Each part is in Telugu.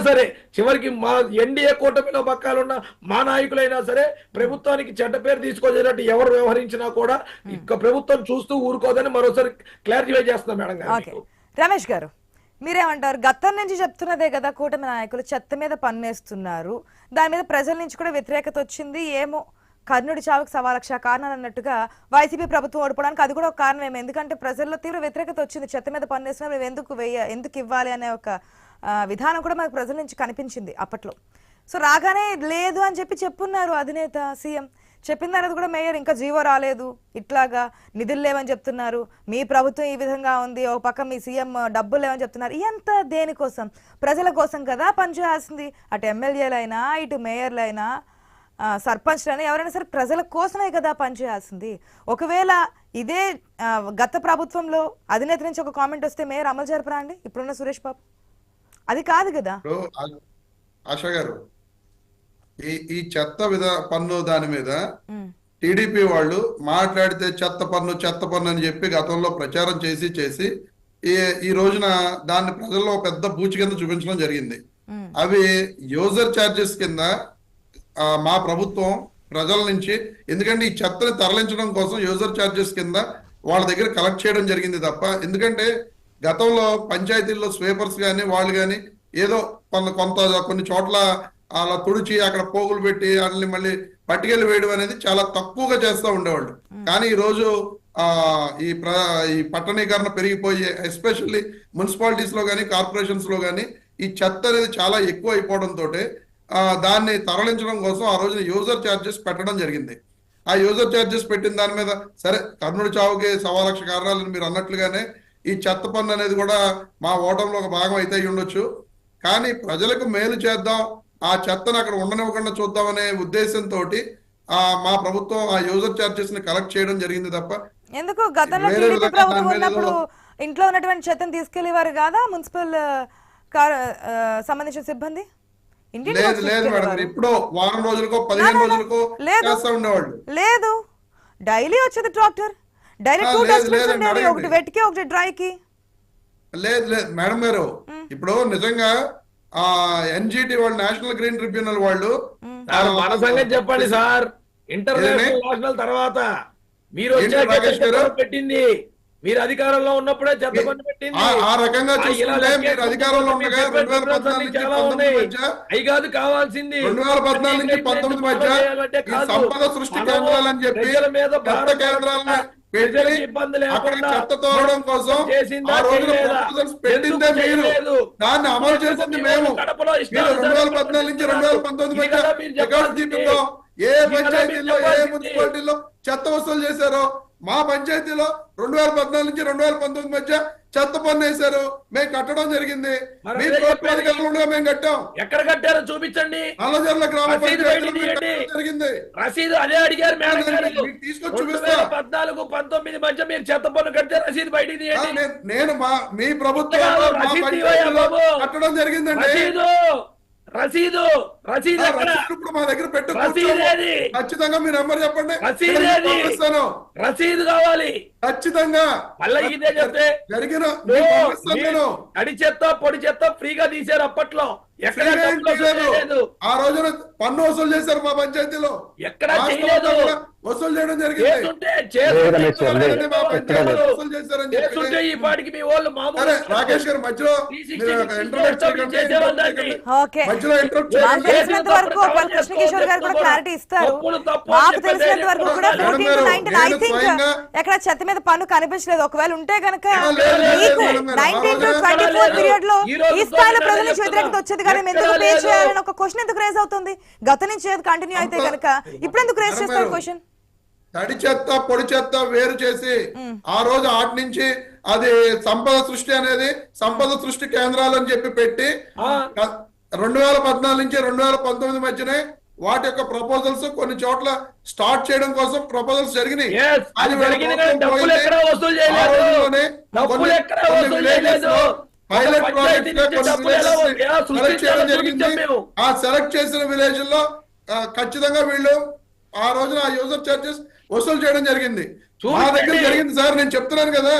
సరే చివరికి మా ఎన్డీఏ కూటమిలో పక్కాలున్న మా నాయకులైనా సరే ప్రభుత్వానికి చెడ్డ పేరు తీసుకొచ్చేటట్టు ఎవరు వ్యవహరించినా కూడా ఇక ప్రభుత్వం చూస్తూ ఊరుకోదని మరోసారి క్లారిఫై చేస్తున్నాం మేడం గారు. రమేష్ గారు మీరేమంటారు? గతం నుంచి చెప్తున్నదే కదా కూటమి నాయకులు చెత్త మీద పన్నేస్తున్నారు. దాని మీద ప్రజల నుంచి కూడా వ్యతిరేకత వచ్చింది. ఏమో కర్ణుడి చావుకు సవా లక్ష కారణాలు అన్నట్టుగా వైసీపీ ప్రభుత్వం ఓడిపోవడానికి అది కూడా ఒక కారణం ఎందుకంటే ప్రజల్లో తీవ్ర వ్యతిరేకత వచ్చింది. చెత్త మీద పన్నేస్తున్నారు మేము ఎందుకు వెయ్య ఎందుకు ఇవ్వాలి అనే ఒక విధానం కూడా మనకు ప్రజల నుంచి కనిపించింది అప్పట్లో. సో రాగానే లేదు అని చెప్పి చెప్పున్నారు అధినేత సీఎం. చెప్పిన తర్వాత కూడా మేయర్ ఇంకా జీవో రాలేదు. ఇట్లాగా నిధులు లేవని చెప్తున్నారు. మీ ప్రభుత్వం ఈ విధంగా ఉంది. ఒక పక్క మీ సీఎం డబ్బులు లేవని చెప్తున్నారు. ఇదంతా దేనికోసం? ప్రజల కోసం కదా పనిచేయాల్సింది అటు ఎమ్మెల్యేలైనా ఇటు మేయర్లైనా సర్పంచ్లైనా ఎవరైనా సరే ప్రజల కోసమే కదా పనిచేయాల్సింది ఒకవేళ ఇదే గత ప్రభుత్వంలో అధినేత నుంచి ఒక కామెంట్ వస్తే మేయర్ అమలు జరపరా అండి? ఇప్పుడున్న సురేష్ బాబు. అది కాదు కదా. ఆశా గారు ఈ ఈ చెత్త విధ పన్ను దాని మీద టీడీపీ వాళ్ళు మాట్లాడితే చెత్త పన్ను చెత్త పన్ను అని చెప్పి గతంలో ప్రచారం చేసి చేసి ఈ ఈ రోజున దాన్ని ప్రజల్లో పెద్ద బూచి కింద చూపించడం జరిగింది. అవి యూజర్ ఛార్జెస్ కింద మా ప్రభుత్వం ప్రజల నుంచి ఎందుకంటే ఈ చెత్తని తరలించడం కోసం యూజర్ ఛార్జెస్ కింద వాళ్ళ దగ్గర కలెక్ట్ చేయడం జరిగింది తప్ప ఎందుకంటే గతంలో పంచాయతీల్లో స్వీపర్స్ కానీ వాళ్ళు కానీ ఏదో కొంత కొంత కొన్ని చోట్ల అలా తుడిచి అక్కడ పోగులు పెట్టి వాటిని మళ్ళీ పట్టుకెళ్ళి వేయడం అనేది చాలా తక్కువగా చేస్తూ ఉండేవాళ్ళు. కానీ ఈ రోజు ఆ ఈ ప్ర ఈ పట్టణీకరణ పెరిగిపోయి ఎస్పెషల్లీ మున్సిపాలిటీస్లో కానీ కార్పొరేషన్స్లో కానీ ఈ చెత్త అనేది చాలా ఎక్కువ అయిపోవడంతో దాన్ని తరలించడం కోసం ఆ రోజున యూజర్ ఛార్జెస్ పెట్టడం జరిగింది. ఆ యూజర్ ఛార్జెస్ పెట్టిన దాని మీద సరే కర్ణుడి చావుకి సవా లక్ష కారణాలని మీరు అన్నట్లుగానే ఈ చెత్త పన్ను అనేది కూడా మా ఓటంలో ఒక భాగం అయితే అయి ఉండొచ్చు. కానీ ప్రజలకు మేలు చేద్దాం ఆ చెత్తను అక్కడ ఉండనివ్వకుండా చూద్దామనే ఉద్దేశంతో ఆ మా ప్రభుత్వం ఆ యూజర్ ఛార్జెస్ని కలెక్ట్ చేయడం జరిగింది తప్ప ఎందుకు? గతంలో టీడీపీ ప్రభుత్వం ఉన్నప్పుడు ఇంట్లో ఉన్నటువంటి చెత్తను తీసుకెళ్ళేవారు కాదా మున్సిపల్ సంబంధించిన సిబ్బంది? లేదు లేదు మేడం. ఇప్పుడు వారం రోజులకో పదిహేను రోజులకో లేదు. ఉండేవాళ్ళు. లేదు. డైలీ వచ్చేది ట్రాక్టర్. టూ లేదు, ఉండేవి ఒకటి లేదు లేదు మేడం గారు ఇప్పుడు నిజంగా ఆ ఎన్జిటి వాళ్ళు నేషనల్ గ్రీన్ ట్రిబ్యునల్ వాళ్ళు మన సంగతి చెప్పండి సార్. ఇంటర్నేషనల్? నేషనల్ తర్వాత మీరు పెట్టింది? మీరు అధికారంలో ఉన్నప్పుడే చెత్త పెట్టింది? ఆ- రకంగా చూసుకుంటే మీరు అధికారంలో మీ ఉండగా చెప్పే రెండు వేల ప్రోగ్రామ్స్ పద్నాలుగు అన్ని నుంచి చాలా పంతొమ్మిది ఉన్నాయి. మధ్య అవి కాదు కావాల్సింది. రెండు వేల పద్నాలుగు నుంచి పంతొమ్మిది మధ్య. సంపద సృష్టి కేంద్రాలని చెప్పి కేంద్రాలను ఇబ్బంది అక్కడ లేకుండా చెత్త తోలడం కోసం ఆ రోజున పెట్టిందే మీరు? దాన్ని అమలు చేసింది మేము మీరు రెండు వేల పద్నాలుగు నుంచి రెండు వేల పంతొమ్మిది మధ్య రికార్డు ఏ పంచాయతీల్లో ఏ. మున్సిపాలిటీలో చెత్త వసూలు చేశారో మా పంచాయతీలో రెండు వేల పద్నాలుగు నుంచి రెండు వేల పంతొమ్మిది మధ్య చెత్త పన్ను వేశారు. మేము కట్టడం జరిగింది. మీ మేము కట్టాం. ఎక్కడ కట్టారో చూపించండి. నల్లజర్ల గ్రామ జరిగింది. రసీదు అదే అడిగారు మీకు తీసుకొచ్చి చూపిస్తా. పద్నాలుగు పంతొమ్మిది మధ్య మీరు చెత్త పన్ను కడితే రసీదు బయటికి తీయండి. నేను- మా మీ బాబు. కట్టడం జరిగిందండి. రసీదు రసీదు ఇప్పుడు మా దగ్గర పెట్టు? ఖచ్చితంగా మీ నెంబర్ చెప్పండి. రసీదు? పంపిస్తాను రసీదు కావాలి. ఖచ్చితంగా. మళ్ళీ ఇదే చెప్తే? జరిగిన నేను. తడి చెత్త పొడి చెత్త ఫ్రీగా తీశారు అప్పట్లో. ఎక్కడ ఆ రోజున పన్ను వసూలు చేశారు మా పంచాయతీలో. ఎక్కడ చేయలేదు. వసూలు చేయడం జరిగింది. ఈ పాటికి మీ వాళ్ళు రాకేష్ గారు మధ్యలో మధ్యలో ఇంటరప్ట్ వరకు ఒకవేళ కృష్ణ కిషోర్ గారు కూడా క్లారిటీ ఇస్తారు. మాకు తెలిసినంత వరకు కూడా ఐ థింక్ ఎక్కడ చెత్త మీద పన్ను కనిపించలేదు. ఒకవేళ ఉంటే నైన్టీన్ టు ట్వంటీ ఫోర్ లేదు. పీరియడ్లో ఈ స్థాయిలో ప్రజల నుంచి. వ్యతిరేకత వచ్చేది కానీ మేము ఎందుకు ఎక్కడా పే. చేయాలని ఒక క్వశ్చన్ ఎందుకు రేజ్ అవుతుంది? గత నుంచి కంటిన్యూ అయితే కనుక ఇప్పుడు ఎందుకు రేజ్ చేస్తారు క్వశ్చన్ తడి చెత్త పొడి చెత్త వేరు చేసి ఆ రోజు ఆటి నుంచి అది సంపద సృష్టి అనేది సంపద సృష్టి కేంద్రాలు అని చెప్పి పెట్టి. రెండు వేల పద్నాలుగు నుంచి రెండు వేల పంతొమ్మిది మధ్యనే వాటి యొక్క ప్రపోజల్స్ కొన్ని చోట్ల స్టార్ట్ చేయడం కోసం ప్రపోజల్స్ జరిగినాయి. పైలట్ ప్రాజెక్ట్ చేయడం జరిగింది. ఆ సెలెక్ట్ చేసిన విలేజ్లో ఖచ్చితంగా వీళ్ళు ఆ రోజున ఆ యూజర్ చార్జెస్ వసూలు చేయడం జరిగింది మా. దగ్గర జరిగింది సార్ నేను చెప్తున్నాను కదా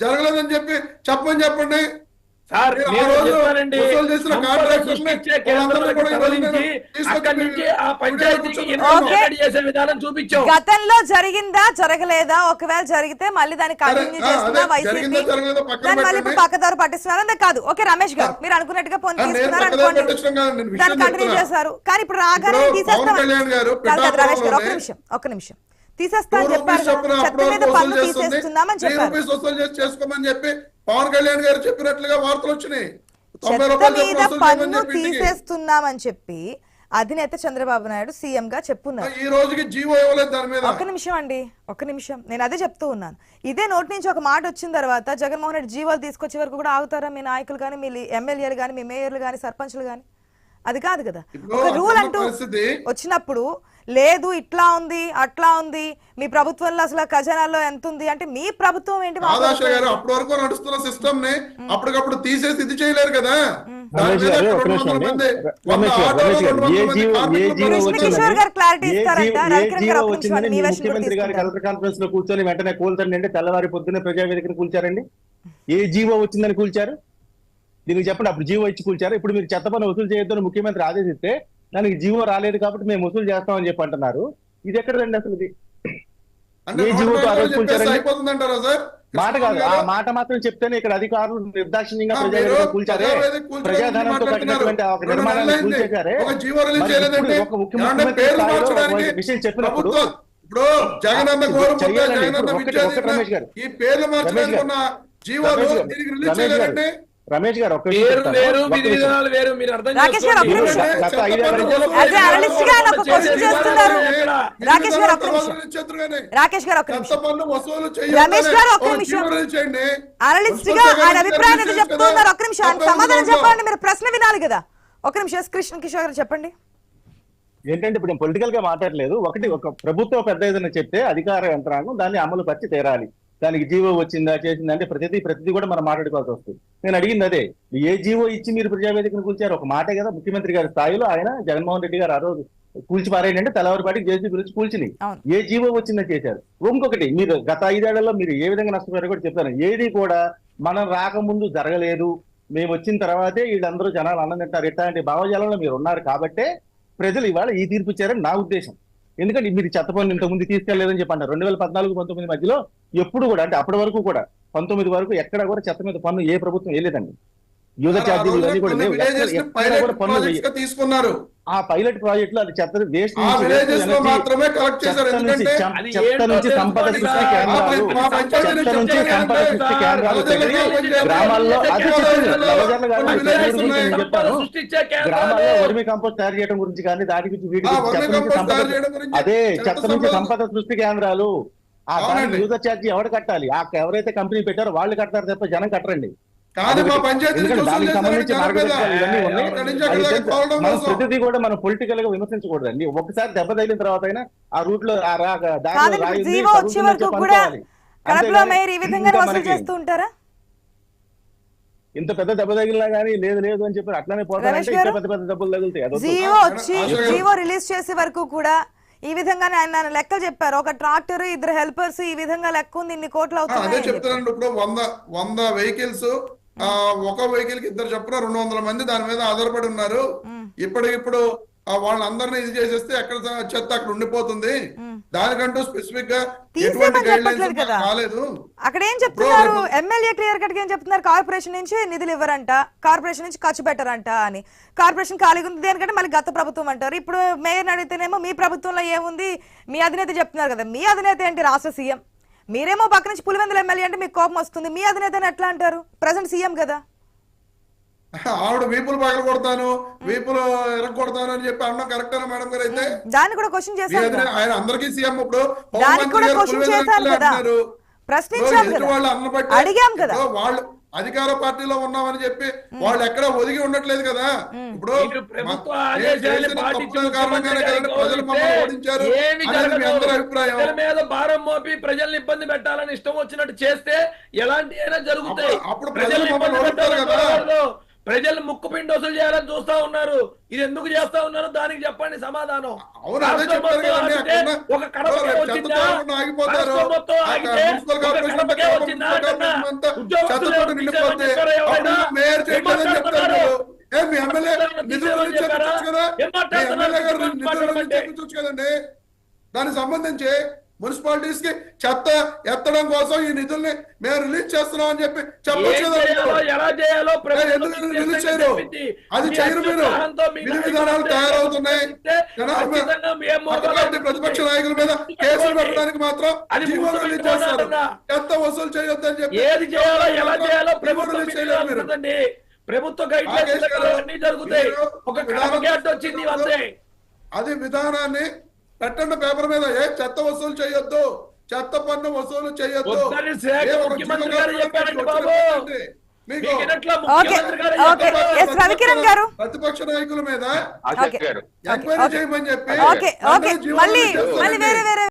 జరగలేదని చెప్పి చెప్పమని చెప్పండి సార్ గతంలో జరిగిందా జరగలేదా? ఒకవేళ జరిగితే మళ్ళీ దాన్ని కంటిన్యూ అదే, వైసీపీ జరిగిందో జరగలేదో పక్కన దాన్ని మళ్ళీ ఇప్పుడు. పక్కదారు పట్టిస్తున్నారు. అంతే కాదు. ఓకే రమేష్ గారు మీరు అనుకున్నట్టుగా పోనీ తీసుకున్నారు అనుకోండి. దాన్ని కంటిన్యూ. చేశారు. కానీ ఇప్పుడు రాగానే తీసేస్తాం రమేష్ గారు ఒక్క పిఠాపురంలోనే నిమిషం ఒక్క నిమిషం. తీసేస్తా చెప్పారు చెత్త మీద పన్ను తీసేస్తున్నామని చెప్పారు. చేసుకోమని చెప్పి పవన్ కళ్యాణ్ గారు చెప్పినట్లుగా వార్తలు వచ్చినాయి. పన్ను చెప్పి ఇంటికి. తీసేస్తున్నామని చెప్పి అధినేత చంద్రబాబు నాయుడు సీఎం గా చెప్పున్నారు. ఈ రోజుకి జీవో ఇవ్వలేదు దాని మీద. ఒక్క నిమిషం అండి ఒక్క నిమిషం. నేను అదే చెప్తూ ఉన్నాను. ఇదే నోటి నుంచి ఒక మాట వచ్చిన తర్వాత జగన్మోహన్ రెడ్డి జీవాలు తీసుకొచ్చే వరకు కూడా ఆగుతారా మీ నాయకులు కానీ మీ ఎమ్మెల్యేలు కానీ మీ మేయర్లు కానీ సర్పంచ్లు కానీ? అది కాదు కదా. ఒక రూల్ అంటూ వచ్చినప్పుడు లేదు ఇట్లా ఉంది అట్లా ఉంది మీ ప్రభుత్వంలో అసలు ఖజానాలో ఎంత ఉంది అంటే మీ ప్రభుత్వం ఏంటి గారు? అప్పటి వరకు నడుస్తున్న సిస్టమ్ని అప్పటికప్పుడు తీసేసి ఇది చేయలేరు కదా. ముఖ్యమంత్రి గారు. కలెక్టర్ కాన్ఫరెన్స్లో కూర్చొని వెంటనే కూల్చండి అంటే తెల్లవారి పొద్దున్న ప్రజావేదికను కూల్చారండి? ఏ జీవో వచ్చిందని కూల్చారు? దీనికి చెప్పండి అప్పుడు జీవో ఇచ్చి కూల్చారు ఇప్పుడు మీరు చెత్త పన్ను వసూలు చేయొద్దని ముఖ్యమంత్రి ఆదేశిస్తే దానికి జీవో రాలేదు కాబట్టి మేము వసూలు చేస్తామని చెప్పి అంటున్నారు ఇది ఎక్కడదండి అసలు ఇది ఏ జీవోతో మాట కాదు ఆ? మాట మాత్రం చెప్తేనే ఇక్కడ అధికారులు నిర్దాక్షిణ్యంగా ప్రజావేదిక కూల్చారే ప్రజాధనంతో కట్టినటువంటి ఒక. నిర్మాణాన్ని. కూల్చేశారే ఒక జీవో ముఖ్యమంత్రి విషయం చెప్పినప్పుడు ఇప్పుడు జగనన్న రమేష్ గారు. ఈ పేర్లు మార్చడానికి గారు. దీనికి రిలీజ్ రమేష్ గారు. వేరు. విధానాలు వేరు మీరు అర్థం రాకేష్ ఒక్క. నిమిషం. గా ఒక చేస్తున్నారు. రాకేష్ గారు, ఒక్క నిమిషం. రాకేష్ గారు ఒక్క నిమిషం రమేష్ గారు, ఒక్క నిమిషం. అనలిస్ట్గా ఆయన అభిప్రాయం ఏదో చెప్తున్నారు ఒక్క నిమిషం ఆయన సమాధానం చెప్పండి మీరు ప్రశ్న వినాలి కదా ఒక నిమిషం కృష్ణ కిషోర్ గారు చెప్పండి ఏంటంటే ఇప్పుడు నేను పొలిటికల్గా మాట్లాడలేదు ఒకటి ఒక ప్రభుత్వం పెద్ద ఏదైనా చెప్తే అధికార యంత్రాంగం దాన్ని అమలు పరిచి తీరాలి దానికి జీవో వచ్చిందా చేసిందా అంటే ప్రతిదీ ప్రతిదీ కూడా మనం మాట్లాడుకోవాల్సి వస్తుంది. నేను అడిగింది అదే ఏ జీవో ఇచ్చి మీరు ప్రజావేదికను కూల్చారు? ఒక మాటే కదా ముఖ్యమంత్రి గారి స్థాయిలో ఆయన జగన్మోహన్ రెడ్డి గారు ఆ రోజు కూల్చి పారేయండి తెల్లవారిపాటికి జేసీ గురించి కూల్చినాయి. ఏ జీవో వచ్చిందో చేశారు? ఇంకొకటి మీరు గత ఐదేళ్ళలో మీరు ఏ విధంగా నష్టపోయారో కూడా చెప్తాను. ఏది కూడా మనం రాకముందు జరగలేదు. మేము వచ్చిన తర్వాతే వీళ్ళందరూ జనాలు అన్నం తింటారు. ఇట్లాంటి భావజాలంలో మీరు ఉన్నారు కాబట్టే ప్రజలు ఇవాళ ఈ తీర్పు ఇచ్చారని నా ఉద్దేశం. ఎందుకంటే మీరు చెత్త పన్ను ఇంత ముందు తీసుకెళ్ళేదని చెప్పి అంటారు రెండు వేల పద్నాలుగు పంతొమ్మిది మధ్యలో ఎప్పుడు కూడా అంటే అప్పటి వరకు కూడా పంతొమ్మిది వరకు ఎక్కడ కూడా చెత్త మీద పన్ను ఏ ప్రభుత్వం వేయలేదండి. యూజర్ ఛార్జీలు ఇవన్నీ కూడా తీసుకున్నారు. ఆ పైలట్ ప్రాజెక్ట్లో అది చెత్త వేస్ట్ మాత్రమే కలెక్ట్ చేశారు. నుంచి ఎందుకంటే చం- అది చెత్త ఏంటో నుంచి సంపద సృష్టి. కేంద్రాలు చెత్త నుంచి సంపద సృష్టి. కేంద్రాలు గ్రామాల్లో అది గ్రామాల్లో వర్మి కంపోస్ట్ తయారు చేయడం గురించి కానీ దాటి గురించి వీటి చెత్త నుంచి కంపోస్ట్ సంపద తయారు చేయడం గురించి, అదే చెత్త నుంచి సంపద- సృష్టి కేంద్రాలు. ఆ. యూజర్ ఛార్జీ ఎవరు కట్టాలి? ఆ ఎవరైతే కంపెనీ పెట్టారో వాళ్ళు కడతారు తప్ప జనం కట్టరండి. ప్రతిదీ కూడా మనం పొలిటికల్గా విమర్శించకూడదండి. ఒకసారి దెబ్బ తగిలిన తర్వాత అయినా ఆ రూట్లో ఇంత పెద్ద దెబ్బ తగిలినా కానీ లేదు లేదు అని చెప్పి అట్లానే పోతారంటే పెద్ద పెద్ద దెబ్బలు తగులుతాయి. జీవో వచ్చి రిలీజ్ చేసే వరకు కూడా ఈ విధంగానే ఆయన లెక్కలు చెప్పారు. ఒక ట్రాక్టర్ ఇద్దరు హెల్పర్స్ ఈ విధంగా లెక్క ఉంది ఇన్ని కోట్లు ఆ, అదే. చెప్తానండి ఇప్పుడు వంద వంద వెహికల్స్ ఒక వెహికల్కి ఇద్దరు చొప్పున రెండు వందల మంది దాని మీద ఆధారపడి ఉన్నారు. ఇప్పటికిప్పుడు ఆ వాళ్ళందరినీ ఇది చేసేస్తే ఎక్కడ చెత్త అక్కడ ఉండిపోతుంది. దానికంటూ స్పెసిఫిక్గా ఎటువంటి గైడ్ కదా. కాలేదు అక్కడ ఏం చెప్తున్నారు? ఎమ్మెల్యే క్లియర్ కట్ ఏం చెప్తున్నారు? కార్పొరేషన్ నుంచి నిధులు ఇవ్వరంట కార్పొరేషన్ నుంచి ఖర్చు పెట్టరంట అని. కార్పొరేషన్ ఖాళీగా ఉంది దేనికంటే మళ్ళీ గత ప్రభుత్వం అంటారు. ఇప్పుడు మేయర్ అడిగితేనేమో మీ ప్రభుత్వంలో ఏముంది? మీ అధినేత చెప్తున్నారు కదా. మీ అధినేత ఏంటి? రాష్ట్ర సీఎం. మీరేమో పక్క నుంచి పులివెందుల ఎమ్మెల్యే అంటే మీకు కోపం వస్తుంది. మీ అధినేతని ఎట్లా అంటారు? ప్రజెంట్ సీఎం కదా. ఆవిడ వీపులు పగల కొడతాను వీపులు ఎరగ కొడతాను అని చెప్పి అన్న కరెక్టేనా మేడం గారు అయితే? దాన్ని కూడా క్వశ్చన్ కదా. ఆయన అందరికీ సీఎం ఇప్పుడు. మంత్రి కూడా క్వశ్చన్ వెళ్ళి కదా. ప్రశ్నించాం కదా. అన్న అడిగాం కదా. వాళ్ళు అధికార పార్టీలో ఉన్నామని చెప్పి వాళ్ళు ఎక్కడ ఒదిగి ఉండట్లేదు కదా. ఇప్పుడు ప్రజలు మమ్మల్ని ఓడించారు అందరి. అభిప్రాయం. మీద భారం మోపి ప్రజల్ని ఇబ్బంది పెట్టాలని ఇష్టం వచ్చినట్టు చేస్తే ఎలాంటి అయినా జరుగుతాయి. అప్పుడు- ప్రజలు మమ్మల్ని ఇబ్బంది ఓడిస్తారు కదా. ప్రజలు ముక్కు పిండి వసూలు చేయాలని చూస్తా ఉన్నారు. ఇది ఎందుకు చేస్తా ఉన్నారు? దానికి చెప్పండి సమాధానం. అవును అదే అప్పుడు మేయర్ చేయట్లేదని చెప్తారు. ఏ మీ ఎమ్మెల్యే నిధులు కదా? మీ? ఎమ్మెల్యే గారు నిధుల కదండి. దానికి సంబంధించి మున్సిపాలిటీస్కి చెత్త ఎత్తడం కోసం ఈ నిధుల్ని మేము రిలీజ్ చేస్తున్నాం అని చెప్పి చెప్పొచ్చు రిలీజ్ చేయరు. అది చేయరు మీరు విధి విధానాలు తయారవుతున్నాయి. ప్రతిపక్ష నాయకుల మీద కేసులు పెట్టడానికి మాత్రం జీవోలు రిలీజ్ చేస్తారు. చెత్త వసూలు చేయొద్దని చెప్పి ఏది చేయాలో ఎలా చేయాలో ప్రభుత్వం చేయలేరు మీరు. ప్రభుత్వ గైడ్ గారు, అన్ని జరుగుతాయి. ఒక వచ్చింది అంతే. అది విధానాన్ని పెట్టండి పేపర్ మీద ఏ చెత్త వసూలు చేయొద్దు చెత్త పన్ను వసూలు చేయొద్దు. ప్రతిపక్ష నాయకుల మీద ఎంక్వైరీ. చేయమని చెప్పి